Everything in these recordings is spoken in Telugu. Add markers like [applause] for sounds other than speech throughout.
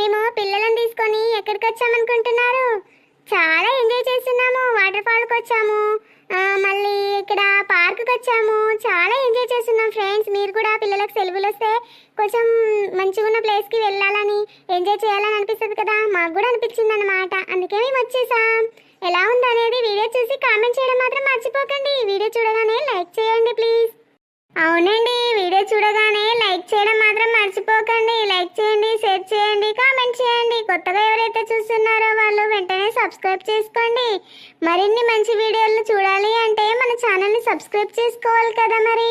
మేము పిల్లలను తీసుకొని ఎక్కడికి వచ్చామనుకుంటున్నారు చాలా ఎంజాయ్ చేస్తున్నాము వాటర్ ఫాల్కి వచ్చాము మళ్ళీ ఇక్కడ పార్క్కి వచ్చాము చాలా ఎంజాయ్ చేస్తున్నాం ఫ్రెండ్స్. మీరు కూడా పిల్లలకు సెలవులు వస్తే కొంచెం మంచిగా ఉన్న ప్లేస్కి వెళ్ళాలని ఎంజాయ్ చేయాలని అనిపిస్తుంది కదా? మాకు కూడా అనిపించింది అనమాట అందుకే మేము వచ్చేసాం. ఎలా ఉందనేది వీడియో చూసి కామెంట్ చేయడం మాత్రం మర్చిపోకండి. వీడియో చూడగానే లైక్ చేయండి ప్లీజ్. అవునండి వీడియో చూడగానే లైక్ చేయడం మాత్రం మర్చిపోకండి. లైక్ చేయండి షేర్ చేయండి కామెంట్ చేయండి. కొత్తగా ఎవరైతే చూస్తున్నారో వాళ్ళు వెంటనే సబ్స్క్రైబ్ చేసుకోండి. మరిన్ని మంచి వీడియోలు చూడాలి అంటే మన ఛానల్ని సబ్స్క్రైబ్ చేసుకోవాలి కదా మరి.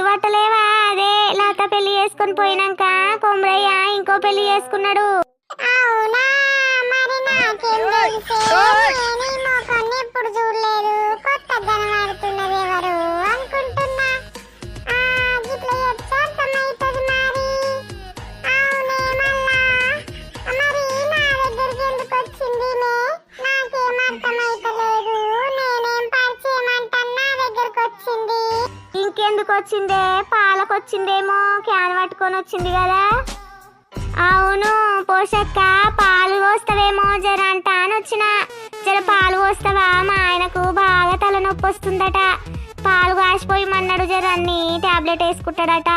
గుర్తుపట్టలేవా అదే లత పెళ్ళి చేసుకొని పోయినాక కొమరయ్య ఇంకో పెళ్ళి చేసుకున్నాడు. చూడలేదు. కొత్త వచ్చిందే వచ్చిందే పాలకొచ్చిందేమో క్యాన్ పట్టుకొని వచ్చింది కదా. అవును పోషక్క పాలు పోస్తావేమో జర అంట అని వచ్చిన. జర పాలు పోస్తావా? మా ఆయనకు బాగా తలనొప్పి వస్తుందట. పాలు కాసిపోయమన్నాడు జర అన్ని టాబ్లెట్ వేసుకుంటాడట.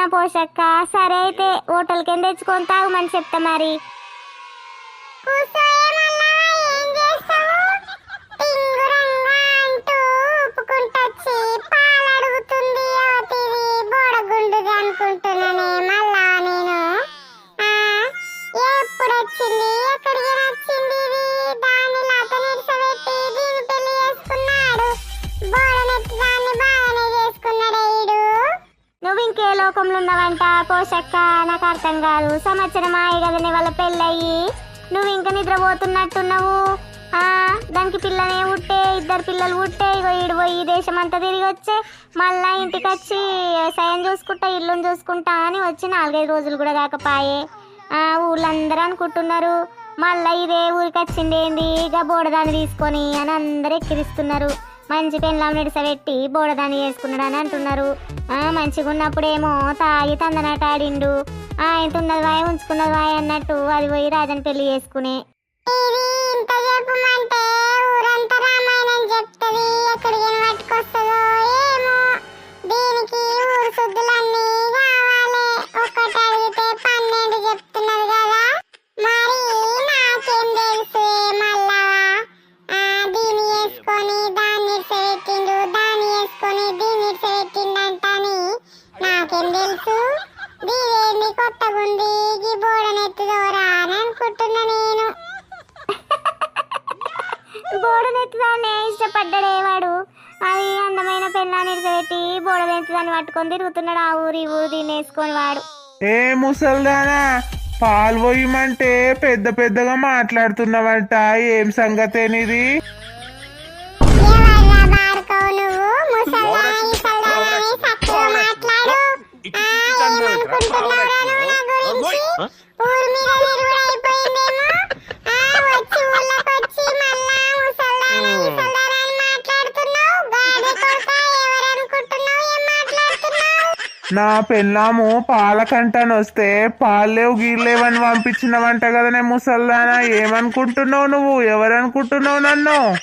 అనుకొని పోషక్క సరే అయితే హోటల్ కింద తెచ్చుకొని తాగమని చెప్తా మరి. అనుకుంటున్నానే మళ్ళా నేను. ఎప్పుడు వచ్చింది నువ్వు ఇంకే లోకంలో ఉన్నావంట పోషక్క నాకు అర్థం కాదు సంవత్సరం ఆయి కదనే వాళ్ళ పెళ్ళయి. నువ్వు ఇంకా నిద్రపోతున్నట్టున్నావు దానికి పిల్లనే ఉట్టే ఇద్దరు పిల్లలు పుట్టే ఇగో ఈడిపోయి ఈ దేశం అంతా తిరిగి వచ్చే మళ్ళా ఇంటికి వచ్చి వ్యవసాయం చూసుకుంటా ఇల్లుని చూసుకుంటా అని వచ్చి నాలుగైదు రోజులు కూడా కాకపాయే ఆ ఊళ్ళందరూ అనుకుంటున్నారు మళ్ళీ ఇదే ఊరికి వచ్చింది ఏంది ఇక బోడదాన్ని తీసుకొని అని అందరూ ఎక్కిరిస్తున్నారు. మంచి పెళ్ళాం నిడిసబెట్టి బోడదాన్ని చేసుకున్నాడు అని అంటున్నారు. ఆ మంచిగా ఉన్నప్పుడేమో తాగి తందనాట ఆడిండు ఆయన తున్నది ఉన్నది వాయ ఉంచుకున్నది వాయ అన్నట్టు అది పోయి రాజని పెళ్ళి చేసుకునే. ఇంత చెప్పమంటే ఊరంతా మళ్ళా చెప్తుంది ఎక్కడికి పట్టుకొస్తుందో తెలుసు దీదేంది కొత్తగా ఉంది ఈ బోడనెత్తుదోరా అని అనుకుంటున్నా నేను. బోడనెత్తుదాన్నే ఇష్టపడ్డాడే వాడు. అది అందమైన పెళ్ళాన్ని పెట్టి బోడనెత్తుదాన్ని పట్టుకొని తిరుగుతున్నాడు. ఆ ఊరి ఊరు దీన్ని వేసుకొని వాడు. ఏ ముసల్దానా పాలు పోయమంటే పెద్ద పెద్దగా మాట్లాడుతున్నావంట. ఏం సంగతేనిది? నా పెళ్ళాము పాలకంటని వస్తే పాలేవు గీర్లేవని పంపించినవంట కదనే ముసల్దానా. ఏమనుకుంటున్నావు నువ్వు? ఎవరనుకుంటున్నావు నన్ను?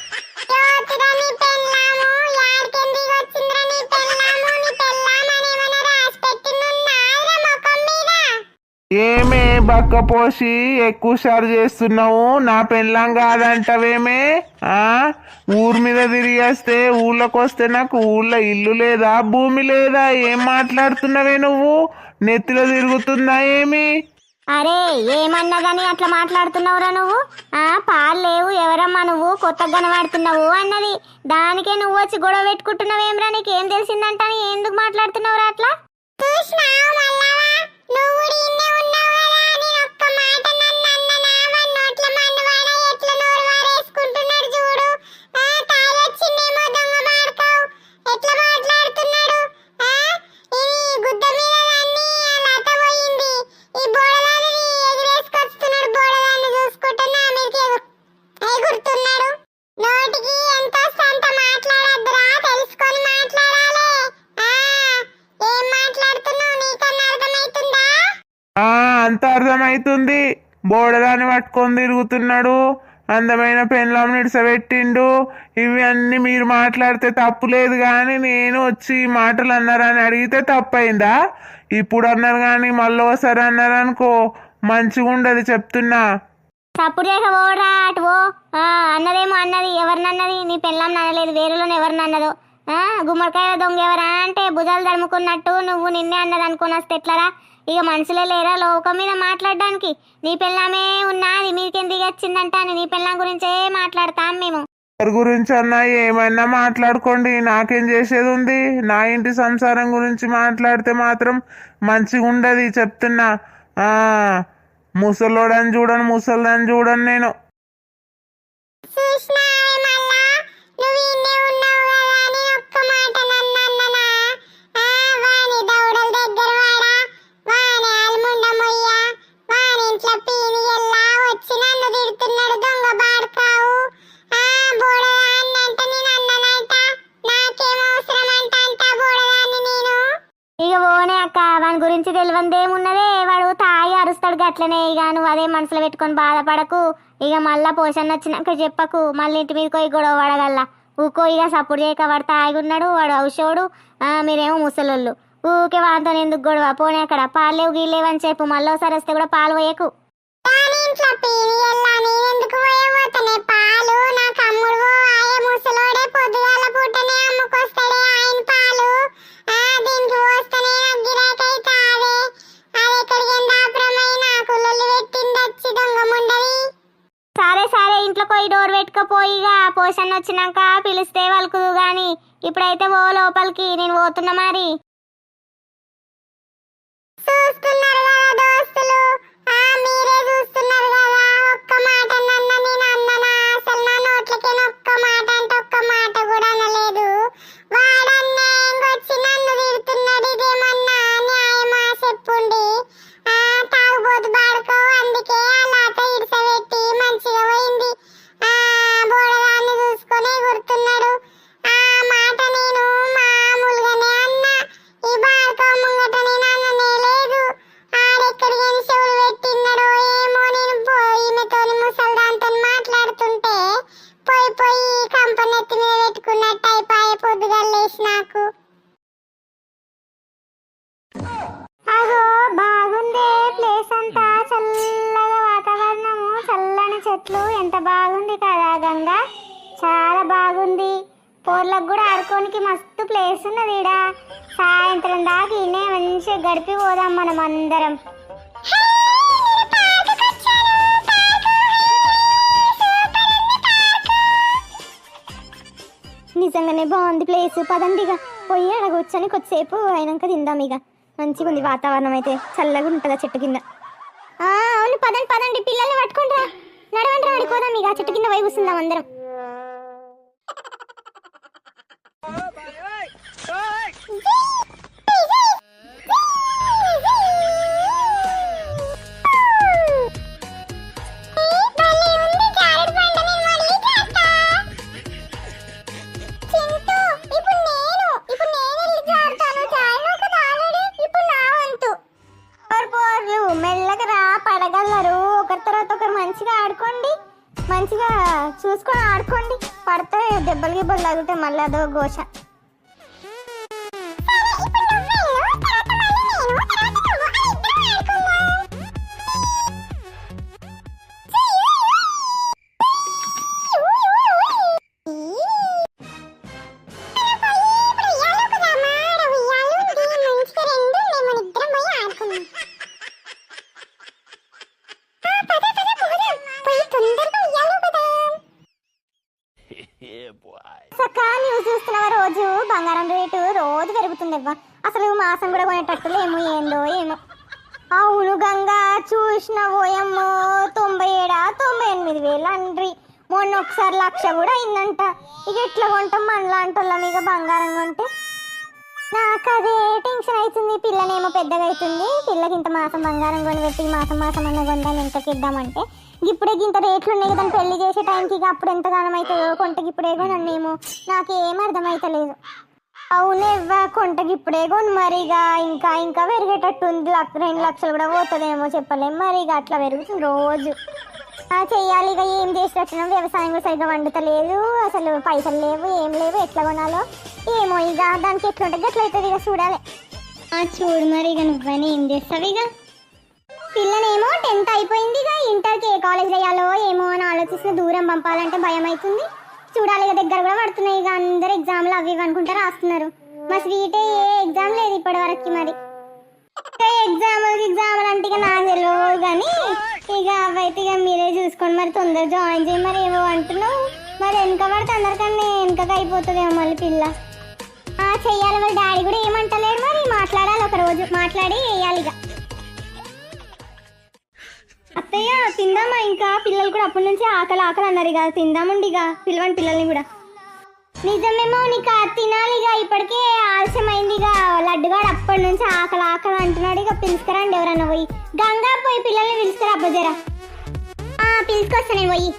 ఏమే బక్క పోసి ఎక్కువ షారు చేస్తున్నావు? నా పెళ్ళాం కాదంటవేమే? ఆ? ఊరి మీద తిరిగేస్తే ఊళ్ళోకి వస్తే నాకు ఊళ్ళో ఇల్లు లేదా భూమి లేదా? ఏం మాట్లాడుతున్నావే నువ్వు? నెత్తిలో తిరుగుతుందా ఏమి? అరే ఏమన్నదని అట్లా మాట్లాడుతున్నావురా నువ్వు? ఆ? పాలు లేవు ఎవరమ్మా నువ్వు? కొత్తగా కనబడుతున్నావు అన్నది. దానికే నువ్వు వచ్చి గొడవ పెట్టుకుంటున్నావేమ్రా? నీకు ఏం తెలిసిందంట ఎందుకు మాట్లాడుతున్నావురా అట్లా? నువ్వు ఈడనే ఉన్నావు కదా నేను ఒక్క మాట అందమైన పెళ్ళాం నిడిసబెట్టిండు ఇవన్నీ మీరు మాట్లాడితే తప్పు లేదు కానీ నేను వచ్చి ఈ మాటలు అన్నారని అడిగితే తప్పైందా? ఇప్పుడు అన్నారు కానీ మళ్ళీ ఒకసారి అన్నారు అనుకో మంచిగా ఉండదు చెప్తున్నా. తప్పు చేయక పోరా అటు పో. అన్నదేమో అన్నది. ఎవరినన్నది నీ పెళ్ళాం అనలేదు వేరేలో ఎవరినన్నదో ఆ గుమ్మడికాయ దొంగ ఎవరా? అంటే భుజాలు తడుముకున్నట్టు నువ్వు నిన్నే అన్నది అనుకుని వస్తే ఎట్లరా? ఇక మనుషులే లేరా లోకం మీద మాట్లాడడానికి? నీ పెళ్ళామే ఉన్నా అది మీకెందుకు దిగి వచ్చిందంట అని నీ పెళ్ళాం గురించే మాట్లాడతాం మేము. ఎవరి గురించి అన్నా ఏమైనా మాట్లాడుకోండి. నాకేం చేసేది ఉంది? నా ఇంటి సంసారం గురించి మాట్లాడితే మాత్రం మంచిగా ఉండదు చెప్తున్నా. ఆ ముసలోడని చూడను ముసలిదని చూడను నేను. ఇక పోనే అక్క వాని గురించి తెలియందేమున్నదే వాడు తాగి అరుస్తాడు గట్లనే. ఇక నువ్వు అదే మనసులో పెట్టుకొని బాధపడకు. ఇక మళ్ళా పోషణ వచ్చినాక చెప్పకు. మళ్ళీ ఇంటి మీద పోయి గొడవ పడగల ఊకో ఇక సపోర్ట్ చేయక వాడు తాగి ఉన్నాడు వాడు ఔషోడు ఆ, మీరేమో ముసలోళ్ళు. ఊకే వాంతో ఎందుకు గొడవ? పోనీ అక్కడ పాలేవు గీలేవని చెప్పు. మళ్ళీ ఒకసారి వస్తే కూడా పాలు పోయకు. పాలు నా తమ్ముడు ముసలోడే పొద్దుగాల పూటనే అమ్ముకొస్తాడే సరే సరే ఇంట్లో పోయి డోర్ పెట్టుకపోయి ఇక పోషణ వచ్చినాక పిలిస్తే వలుకుదు గాని ఇప్పుడైతే ఓ లోపలికి నేను పోతున్నా మరి. చూస్తున్నారు కదా దోస్తులు. ఆ మీరే చూస్తున్నారు కదా ఒక్క మాట నన్న నేను అన్ననా అసలు నా నోట్లకి ఒక్క మాట అంటే ఒక్క మాట కూడా అనలేదు. వాడన్నే వచ్చి నన్ను తిడుతున్నాడు ఇదేమన్నా? నిజంగానే బాగుంది ప్లేస్ పదండి ఇక. పోయి అక్కడ కూర్చొని కొద్దిసేపు అయినాక తిందాం ఇక. మంచిగా ఉంది వాతావరణం అయితే. చల్లగా ఉంటుంది ఆ చెట్టు కింద. అవును పదండి పదండి. పిల్లల్ని పట్టుకుంటా నడవండి పడిపోదాం ఇక. చెట్టు కింద పోయి కూర్చుందాం అందరం. దెబ్బలు గిబ్బలు తగిలితే మళ్ళీ అదో ఘోష. కొందాం ఇప్పుడే ఇంత రేట్లు ఉన్నాయి కదా పెళ్ళి చేసే టైంకి ఇక అప్పుడు ఎంత గానం అవుతుందో కొంటకి ఇప్పుడే కొనన్నేమో. నాకేం అర్థమవుతలేదు అవునేవ్వ కొంటకి ఇప్పుడే కొను మరి ఇక ఇంకా ఇంకా పెరిగేటట్టు ఉంది. లక్ష రెండు లక్షలు కూడా పోతుందేమో చెప్పలేం మరి ఇక అట్లా పెరుగుతుంది రోజు. ఆ, చెయ్యాలి ఇక. ఏం చేసేటట్టున్నా వ్యవసాయం కూడా సరిగ్గా వండుతలేదు. అసలు పైసలు లేవు ఏం లేవు. ఎట్లా కొనాలో ఏమో ఇక. దానికి ఎట్లుంటుంది అట్లా అవుతుంది ఇక చూడాలి. ఆ, చూడు మరి ఇక నువ్వని. ఏం చేస్తావు ఇక? పిల్లనేమో టెన్త్ అయిపోయింది ఇక ఇంటర్కి ఏ కాలేజ్ వేయాలో ఏమో అని ఆలోచిస్తున్న దూరం పంపాలంటే భయం అవుతుంది చూడాలి ఇక దగ్గర కూడా పడుతున్నాయి ఇక అందరు ఎగ్జామ్లు అవి ఇవి అనుకుంటా రాస్తున్నారు. మా స్వీటే ఏ ఎగ్జామ్ లేదు ఇప్పటి వరకు మరి. ఎగ్జామ్ ఎగ్జామ్ అంటే ఇక నాకు తెలియదు కానీ ఇక అవైతే ఇక మీరే చూసుకోండి మరి తొందర జాయిన్ చేయి మరి ఏమో అంటున్నావు. మరి వెనుక పడితే అందరికన్నా వెనుకగా అయిపోతుందేమో మళ్ళీ పిల్ల. ఆ చెయ్యాలి మరి డాడీ కూడా ఏమంటలేడు మరి. మాట్లాడాలి ఒక రోజు. మాట్లాడి వేయాలి ఇక. అత్తయ్య తిందామా ఇంకా? పిల్లలు కూడా అప్పటి నుంచి ఆకలి ఆకలి అన్నారు ఇక. తిందామండి ఇక పిలవండి పిల్లల్ని కూడా. నిజమేమో నీకు తినాలి ఇక. ఇప్పటికే ఆలస్యం అయింది ఇక. లడ్డుగాడు అప్పటి నుంచి ఆకలి ఆకలి అంటున్నాడు ఇక. పిలుచుకురండి ఎవరన్నా పోయి. గంగా పోయి పిల్లల్ని పిలుచుకురా అబ్బజరా పిలుచుకొస్తా నేను పోయి.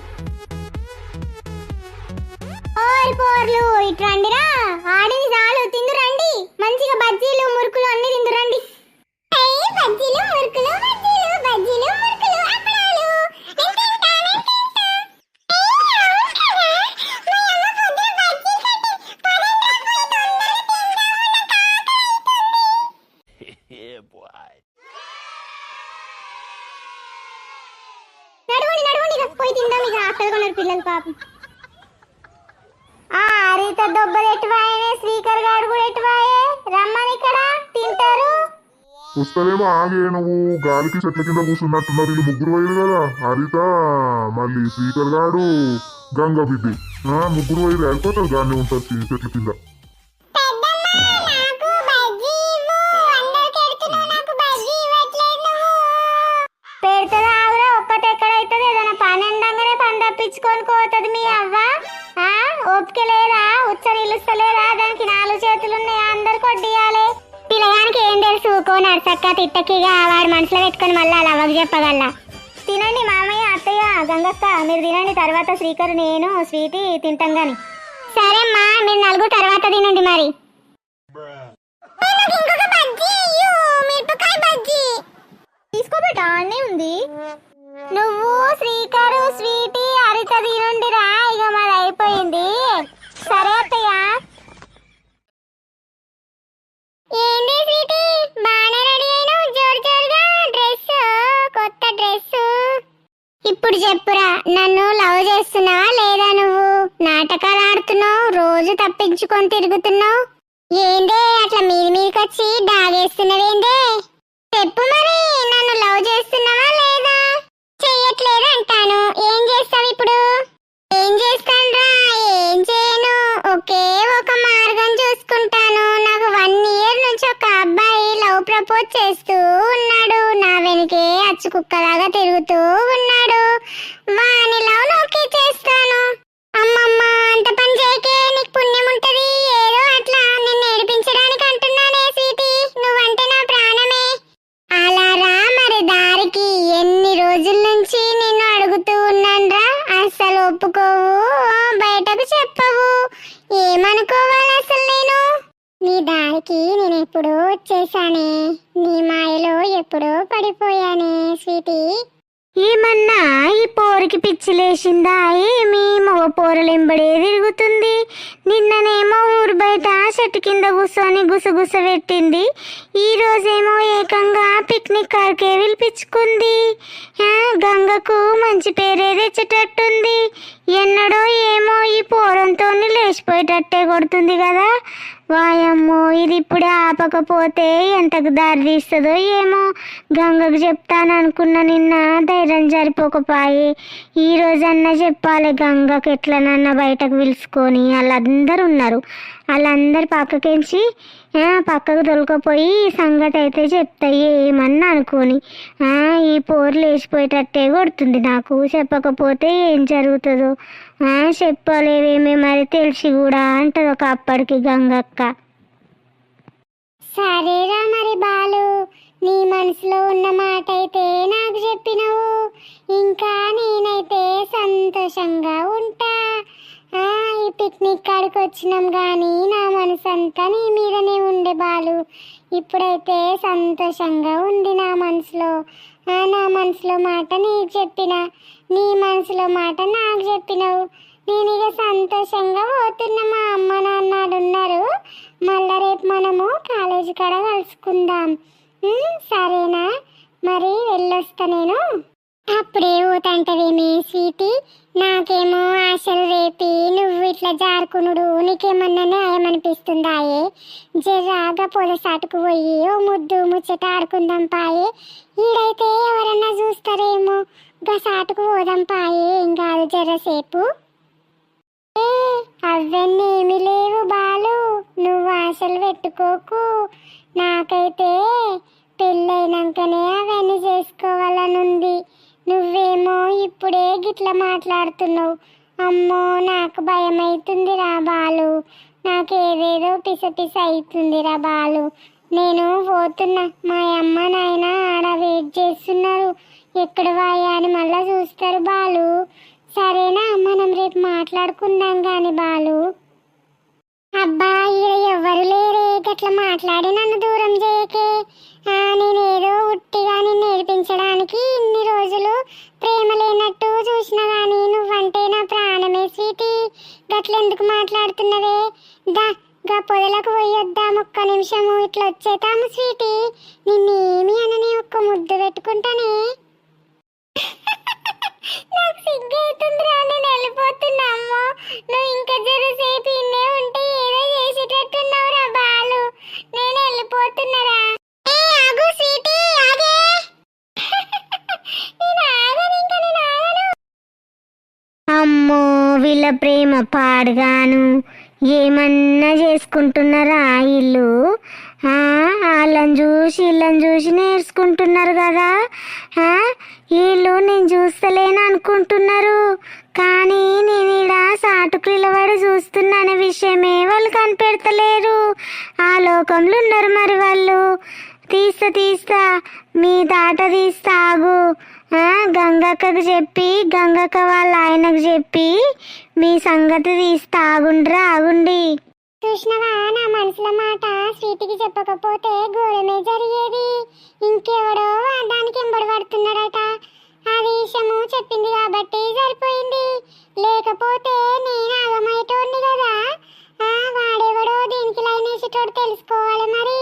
ఓరి పోర్లు ఇటు రండిరా. ఆడింది చాలు తిందు రండి మంచిగా బజ్జీలు మురుకులు అన్ని తిందు రండి బజ్జీలు మురుకులు బజ్జీలు బజ్జీలు మురుకులు అప్పడాలు. తింటా, నడవండి నడవండి ఇక పోయి తిందాం ఇక పిల్లలు పాపం. ఆ రీత దొబ్బలు ఎటువాయనే శ్రీకర్ గారు కూడా ఎటువాయే? రమ్మని ఇక్కడ తింటారు. వస్తలేమో ఆగే నువ్వు. గాలికి చెట్ల కింద కూర్చున్నట్టున్నారు వీళ్ళు ముగ్గురు వైరు కదా. హరిత మళ్ళీ శ్రీకర్ గాడు గంగ బిడ్డి ముగ్గురు వైరు వెళ్ళిపోతారు గాని ఉంటారు చెట్ల కింద. పెద్దమ్మ పని పోతుంది మీ అవ్వ. ఆ, ఓపిక లేదా? ఉచ్చరి దానికి నాలుగు చేతులు ఉన్నాయి అందరు కొడ్డియా పిల్లగానికి ఏం తిట్టకిగా వాడు మనసులో పెట్టుకొని మళ్ళీ అలా అవ్వకు చెప్పగల. తినండి మామయ్య అత్తయ్య గంగక్క మీరు తినండి తర్వాత శ్రీకరు నేను స్వీటీ తింటాం కానీ సరే అమ్మా మీరు నలుగురు తర్వాత తినండి మరి. చేశానే. నీ మాయలో ఎప్పుడో పడిపోయానే స్వీటీ. ఏమన్నా ఈ పోరుకి పిచ్చిలేసిందా పిచ్చి ఏమి? మగ పోరలింబడే తిరుగుతుంది. నిన్ననేమో ఊరు బయట చెట్టు కింద కూర్చొని గుసగుస పెట్టింది. ఈ రోజేమో ఏకంగా పిక్నిక్ కారికే పిలిపించుకుంది గంగకు మంచి పేరే తెచ్చేటట్టుంది. ఎన్నడో ఏమో ఈ పోరంతో లేచిపోయేటట్టే కొడుతుంది కదా. వాయమ్మో ఇది ఇప్పుడే ఆపకపోతే ఎంతకు దారి తీస్తుందో ఏమో. గంగకు చెప్తాను అనుకున్న నిన్న ధైర్యం సరిపోకపాయే ఈ రోజన్నా చెప్పాలి గంగకు ఎట్లనన్నా బయటకు పిలుచుకొని. వాళ్ళందరూ ఉన్నారు వాళ్ళందరు పక్కకించి పక్కకు దొలకపోయి ఈ సంగతి అయితే చెప్తాయి ఏమన్నా అనుకోని. ఈ పోరు లేచిపోయేటట్టే కొడుతుంది నాకు. చెప్పకపోతే ఏం జరుగుతుందో? చెప్పలేవేమే మరి తెలిసి కూడా అంటది ఒక అప్పటికి గంగక్క. సరేరా మరి బాలు నీ మనసులో ఉన్న మాట అయితే నాకు చెప్పినవు. ఇంకా నేనైతే సంతోషంగా ఉంటా. ఈ పిక్నిక్ కాడికి వచ్చినాం కానీ నా మనసు అంతా నీ మీదనే ఉండే బాలు. ఇప్పుడైతే సంతోషంగా ఉంది నా మనసులో. నా మనసులో మాట నీకు చెప్పిన. నీ మనసులో మాట నాకు చెప్పినవు. నేను ఇక సంతోషంగా పోతున్న మా అమ్మ నాన్న ఉన్నారు మళ్ళా రేపు మనము కాలేజీ కాడ కలుసుకుందాం. సరేనా? మరి వెళ్ళొస్తా నేను. అప్పుడే ఊతంటవేమే స్వీటీ నాకేమో ఆశలు రేపి నువ్వు ఇట్లా జారుకునుడు నీకేమన్నా న్యాయం అనిపిస్తుందాయే జర్రాగా పొలసాటుకు పోయి ఓ ముద్దు ముచ్చట ఆడుకుందాం పాయే. ఈడైతే ఎవరన్నా చూస్తారేమో? గసాటుకు పోదాం పాయే ఏం కాదు జరసేపు ఏ, అవన్నీ ఏమీ లేవు బాలు నువ్వు ఆశలు పెట్టుకోకు. నాకైతే పెళ్ళైనాకనే అవన్నీ చేసుకోవాలనుంది. నువ్వేమో ఇప్పుడే గిట్లా మాట్లాడుతున్నావు. అమ్మో నాకు భయం బాలు. నాకేదేదో పిసపిస అవుతుందిరా బాలు. నేను పోతున్నా. మా అమ్మ నాయన ఆడ వెయిట్ చేస్తున్నారు. ఎక్కడ వాయా అని మళ్ళా చూస్తారు బాలు. సరేనా మనం రేపు మాట్లాడుకుందాం కానీ బాలు. అబ్బా ఈడ ఎవ్వరు లేరే. గట్ల మాట్లాడి నన్ను దూరం చేయకే. నేనేదో ఉట్టిగా నిన్ను నేర్పించడానికి ఇన్ని రోజులు ప్రేమ లేనట్టు చూసిన కానీ నువ్వంటే నా ప్రాణమే సీటి గట్లెందుకు మాట్లాడుతున్నవే? దా గా పొదలకు పోయొద్దాం ఒక్క నిమిషము? ఇట్లా వచ్చేతాము స్వీటీ. నిన్నేమి అనని ఒక్క ముద్దు పెట్టుకుంటానే? నాకు సిగ్గైతుందిరా నేను నువ్వు ఇంకా జరసేపు ఇన్నే ఉంటే ఏదో చేసేటట్టున్నావురా బాలు. నేను వెళ్ళిపోతున్నారా ఏ ఆగు ఆగే. [laughs] నేను ఆగను ఇంకా నేను ఆగను. అమ్మో వీళ్ళ ప్రేమ పాడుగాను. ఏమన్నా చేసుకుంటున్నారా ఇల్లు ఆ, వాళ్ళని చూసి వీళ్ళని చూసి నేర్చుకుంటున్నారు కదా. వీళ్ళు నేను చూస్తలేను అనుకుంటున్నారు. కానీ నేను ఈడ సాటుకు నిలబడి చూస్తున్నా విషయమే వాళ్ళు కనిపెడతలేరు. ఆ లోకంలో ఉన్నారు మరి వాళ్ళు. తీస్తా తీస్తా మీ దాట తీస్తా ఆగు గంగక్కకు చెప్పి గంగక్క వాళ్ళ ఆయనకు చెప్పి మీ సంగతి తీస్తా ఆగుండ్రా ఆగుండి. చూసినవా? నా మనసులో మాట స్వీటికి చెప్పకపోతే ఘోరమే జరిగేది. ఇంకెవడో దానికి ఎంబడి పడుతున్నాడట. ఆ విషయము చెప్పింది కాబట్టి సరిపోయింది. లేకపోతే నేను ఆగమయ్యేటోడిని కదా? ఆ వాడెవడో దీనికి లైన్ వేసేటోడు తెలుసుకోవాలి మరి.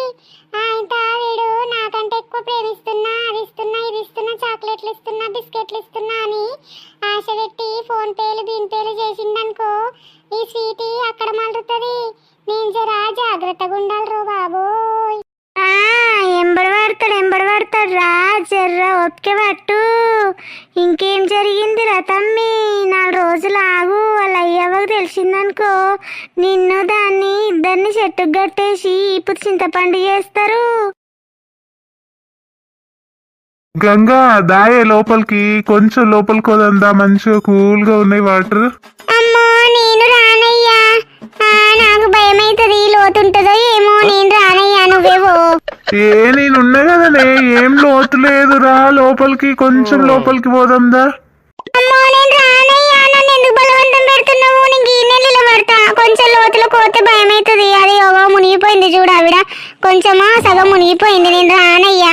ఆయనతో వీడు నాకంటే ఎక్కువ ప్రేమిస్తున్నా అది ఇస్తున్నా ఇది ఇస్తున్నా చాక్లెట్లు ఇస్తున్నా బిస్కెట్లు ఇస్తున్నా అని ఆశ పెట్టి ఫోన్ పేలు బీన్ పేలు చేసిందనుకో ఈ స్వీటీ అక్కడ మలుతుంది నేను జరా జాగ్రత్తగా ఉండాలి రో బాబోయ్ ఆ, ఎంబడి పడతాడు ఎంబడి పడతాడు రా పట్టు. ఇంకేం జరిగింది రా తమ్మి? నాలుగు రోజులు ఆగు. వాళ్ళ అయ్యవ్వకు తెలిసిందనుకో. నిన్ను దాన్ని ఇద్దరిని చెట్టుకు కట్టేసి ఇప్పుడు చింతపండు చేస్తారు. గంగా దాయే లోపలికి. కొంచెం లోపలికి వదందా. మంచిగా కూల్గా ఉన్నాయి వాటర్. అమ్మో నేను రానయ్యా. నాకు భయం అవుతుంది లోతుంటుందో ఏమో. నేను రానయ్యా. ఏ నేనున్నా కదనే ఏం లోతు లేదురా లోపలికి కొంచెం లోపలికి పోదాందా? అమ్మో నేను రానయ్యా నన్ను ఎందుకు బలవంతం పెడుతున్నావు? నేను ఈ నెలలో పడతా కొంచెం లోతులో కోతే భయం అవుతుంది అది యోగా మునిగిపోయింది చూడు ఆవిడ. కొంచెమా సగం మునిగిపోయింది. నేను రానయ్యా.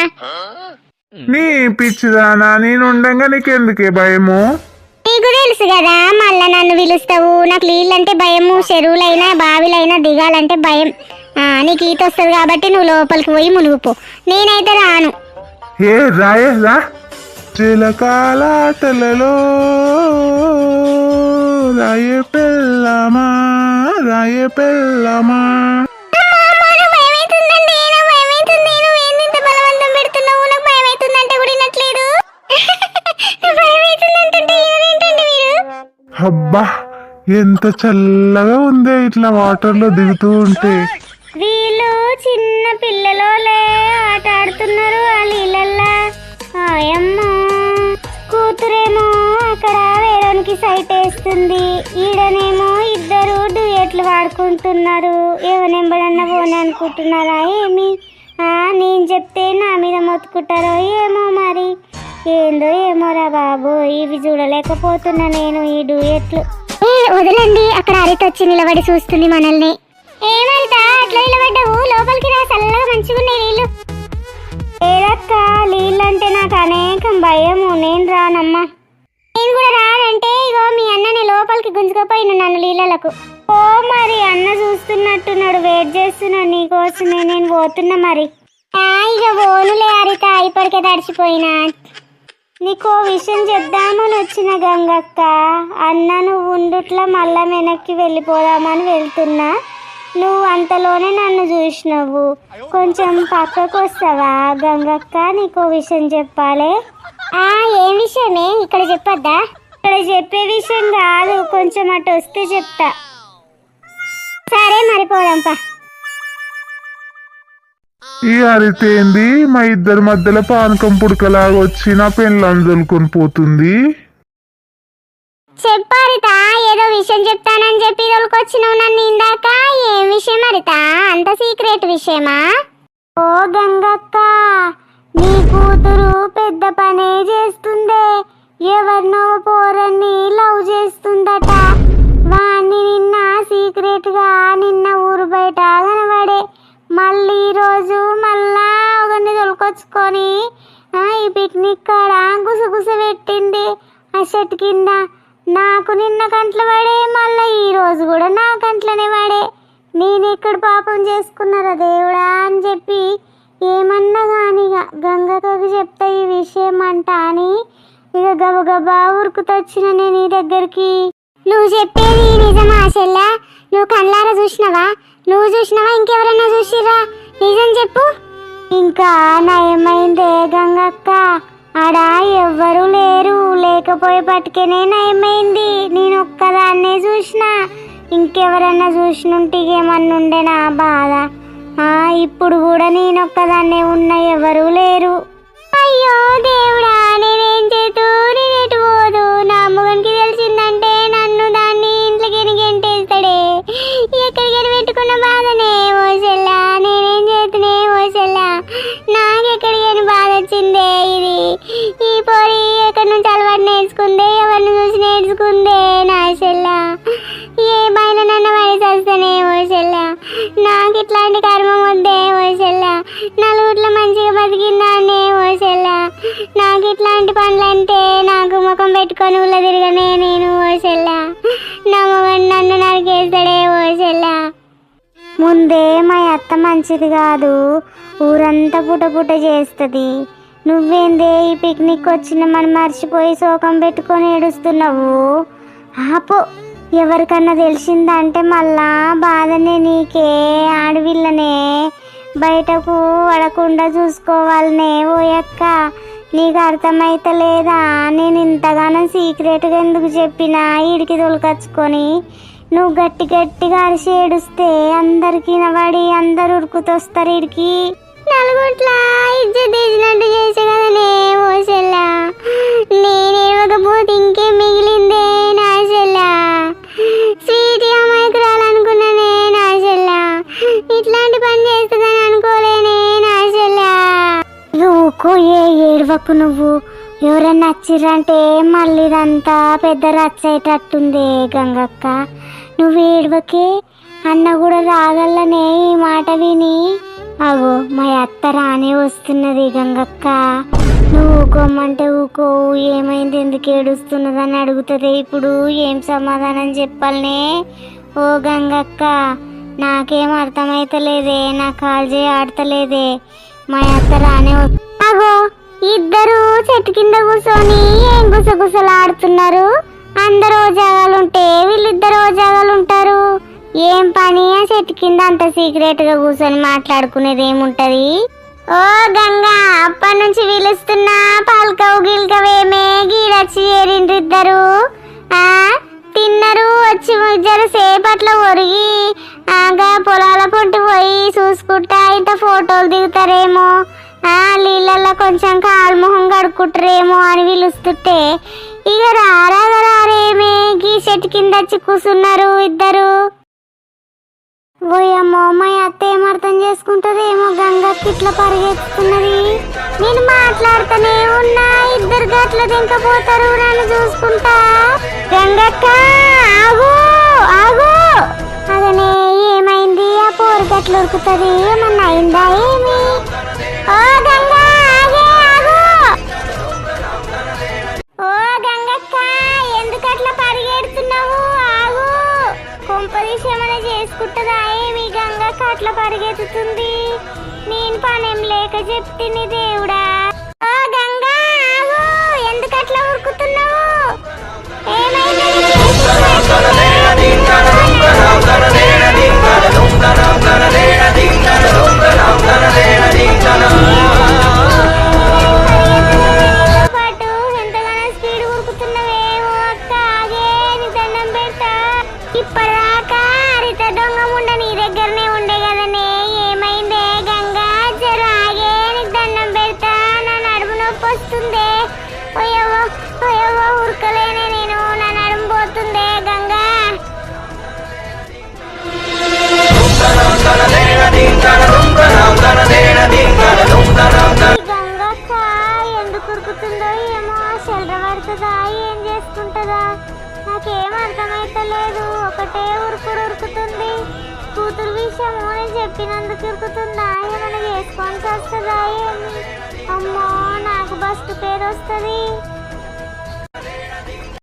నీ పిచ్చిదానా నేను ఉండంగా నీకెందుకే భయము? నీ నీకు తెలుసు కదా మళ్ళా నన్ను పిలుస్తావు. నాకు నీళ్ళంటే భయము చెరువులైనా బావిలైనా దిగాలంటే భయం. నీకు ఈత వస్తుంది కాబట్టి నువ్వు లోపలికి పోయి మునుగుపో. నేనైతే రాను. ఏ రాయే రా. చిలకాలాటలలో రాయే పెళ్ళమా రాయే పెళ్ళమా. అబ్బా ఎంత చల్లగా ఉందే ఇట్లా వాటర్లో దిగుతూ ఉంటే. వీళ్ళు చిన్న పిల్లలోలే ఆట ఆడుతున్నారు ఆ నీళ్ళల్లా ఆయమ్మ కూతురేమో అక్కడ వేరేనికి సైట్ వేస్తుంది. ఈడనేమో ఇద్దరు డ్యూయట్లు వాడుకుంటున్నారు. ఎవనెంబడన్నా పోనీ అనుకుంటున్నారా ఏమి? నేను చెప్తే నా మీద మొత్తుకుంటారో ఏమో మరి. ఏందో ఏమోరా బాబు ఇవి చూడలేకపోతున్నా నేను ఈ డ్యూయట్లు. వదలండి. అక్కడ అరిత వచ్చి నిలబడి చూస్తుంది మనల్ని. ఏమంటా అట్లా నిలబడ్డావు. లోపలికి రా. చల్లగా మంచిగా ఉన్నాయి నీళ్ళు. ఏదక్క నీళ్ళంటే నాకు అనేకం భయము. నేను రానమ్మా. నేను కూడా రానంటే ఇగో మీ అన్నని లోపలికి గుంజుకపోయిన నన్ను నీళ్ళలకు. ఓ మరి అన్న చూస్తున్నట్టున్నాడు. వెయిట్ చేస్తున్నాడు నీకోసమే. నేను పోతున్నా మరి. ఆ, ఇక పోనులే హరిత ఇప్పటికే తడిచిపోయినా. నీకు విషయం చెప్దామని వచ్చిన గంగక్క. అన్న నువ్వు ఉండుట్లా మళ్ళా వెనక్కి వెళ్ళిపోదామని వెళ్తున్నా. నువ్వు అంతలోనే నన్ను చూసినావు. కొంచెం పక్కకు వస్తావా గంగక్క? నీకో విషయం చెప్పాలి. ఆ ఏ విషయమే? ఇక్కడ చెప్పొద్దా? ఇక్కడ చెప్పే విషయం కాదు కొంచెం అటు వస్తే చెప్తా. సరే మరిపోదాంపా ఈ అరితేంది? మా ఇద్దరి మధ్యలో పానకం పుడకలాగా వచ్చి నా పెళ్ళం పోతుంది. పోతుంది ఏదో విషయం చెప్తానని చెప్పి తోలుకొచ్చినావు నన్ను ఇందాక. ఏం విషయం అరిత? అంత సీక్రెట్ విషయమా? ఓ గంగక్క నీ కూతురు పెద్ద పనే చేస్తుందే. ఎవరినో పోరన్ని లవ్ చేస్తుందట. వాణ్ణి నిన్న సీక్రెట్గా నిన్న ఊరు బయట కనబడే. మళ్ళీ రోజు మళ్ళా ఒకరిని తొలకొచ్చుకొని ఈ పిక్నిక్ కాడ గుసగుస పెట్టింది. ఆ చెట్టు కింద నాకు నిన్న గంటలు పడే మళ్ళీ ఈరోజు కూడా నా గంటలనే పడే. నేను ఎక్కడ పాపం చేసుకున్నారా దేవుడా అని చెప్పి ఏమన్నా కానీ ఇక గంగకకు చెప్తా ఈ విషయం అంట అని ఇక గబగబా ఉరుకుతొచ్చిన నేను ఈ దగ్గరికి. నువ్వు చెప్పేది నిజమా చెల్లా? నువ్వు కళ్ళారా చూసినావా? నువ్వు చూసినావా? ఇంకెవరైనా చూసిరా నిజం చెప్పు. ఇంకా నయమైందే గంగక్క. ఆడా ఎవ్వరూ లేరు. లేకపోయే పట్టుకనే నయమైంది. నేను ఒక్కదాన్నే చూసిన. ఇంకెవరన్నా చూసినుంటే ఏమన్నా ఉండే నా బాధ? ఇప్పుడు కూడా నేను ఒక్కదాన్నే ఉన్న. ఎవరూ లేరు. మంచిది కాదు. ఊరంతా పుట పుట చేస్తుంది. నువ్వేందే ఈ పిక్నిక్ వచ్చిన మనం మర్చిపోయి శోకం పెట్టుకొని ఏడుస్తున్నావు? ఆపో. ఎవరికన్నా తెలిసిందంటే మళ్ళా బాధనే నీకే ఆడవిల్లనే. బయటకు పడకుండా చూసుకోవాలనే ఓయక్క నీకు అర్థమైతే లేదా నేను ఇంతగానో సీక్రెట్గా ఎందుకు చెప్పినా? ఇడికి తొలకచ్చుకొని నువ్వు గట్టి గట్టిగా అరిసి ఏడుస్తే అందరికి నవాడి అందరు ఉరుకుతొస్తారు ఇడికి. నలుగుట్ల ఇజ్జత్ తీసినట్టు చేసే కదనే ఓ చెల్లా నేనేమకపోతే ఇంకే మిగిలిందే నా చెల్లా. స్వీట్ అమాయకురాలనుకున్నానే నా చెల్లా. ఇట్లాంటి పని చేస్తుందని అనుకోలేనే నా చెల్లా. ఊకో ఏ ఏడవకు నువ్వు? ఎవరైనా వచ్చిర్రంటే మళ్ళీ ఇదంతా పెద్ద రచ్చ రచ్చయ్యేటట్టుంది గంగక్క. నువ్వు ఏడవకే? అన్న కూడా రాగల్లనే ఈ మాట విని. అగో మా అత్త రానే వస్తున్నది గంగక్క. నువ్వు ఊకోమంటే ఊకో ఏమైంది ఎందుకు ఏడుస్తున్నదని అడుగుతుంది ఇప్పుడు? ఏం సమాధానం చెప్పాలనే? ఓ గంగక్క నాకేం అర్థమైతలేదే నా కాల్జే ఆడతలేదే. మా అత్త రానే అగో ఇద్దరు చెట్టు కింద కూర్చొని ఏం గుసగుసలాడుతున్నారు? అందరూ ఓ జాగాలుంటే వీళ్ళిద్దరు ఓ ఏం పని ఆ చెట్టు కింద అంత సీక్రెట్గా కూర్చొని మాట్లాడుకునేది ఏముంటది? ఓ గంగా అప్పటి నుంచి పిలుస్తున్నా పలకవు గిల్కవేమే గీడచ్చి ఏరిండ్రు ఇద్దరు. ఆ తిన్నరు వచ్చి జర సేపట్లో ఒరిగి ఆగా పొలాల పొంటి పోయి చూసుకుంటా ఇంత ఫోటోలు దిగుతారేమో. ఆ నీళ్ళల్లో కొంచెం కాలు మొహం కడుక్కుంటారేమో అని పిలుస్తుంటే ఇక రారా రారేమే గీ చెట్టు కింద వచ్చి కూర్చున్నారు ఇద్దరు. ఓయమ్మో మా అత్త ఏం అర్థం చేసుకుంటదేమో గంగ ఇట్లా పరిగెత్తుతున్నది. నేను మాట్లాడుతూనే ఉన్నా ఇద్దరు గట్ల దింకపోతారు నన్ను చూసుకుంటా. గంగక్క ఆగు ఆగు. అదనే ఏమైంది? ఆ పోరు గట్ల ఉరుకుతుంది ఏమన్నా అయిందా ఏమి? ఓ గంగక్క అట్లా గంగక్క అట్లా పరిగెత్తుతుంది. నేను పనేం లేక చెప్తిని దేవుడా. ఓ గంగా ఎందుకట్లా ఎందుకు అట్లా ఉరుకుతున్నావు? ఏమైంది?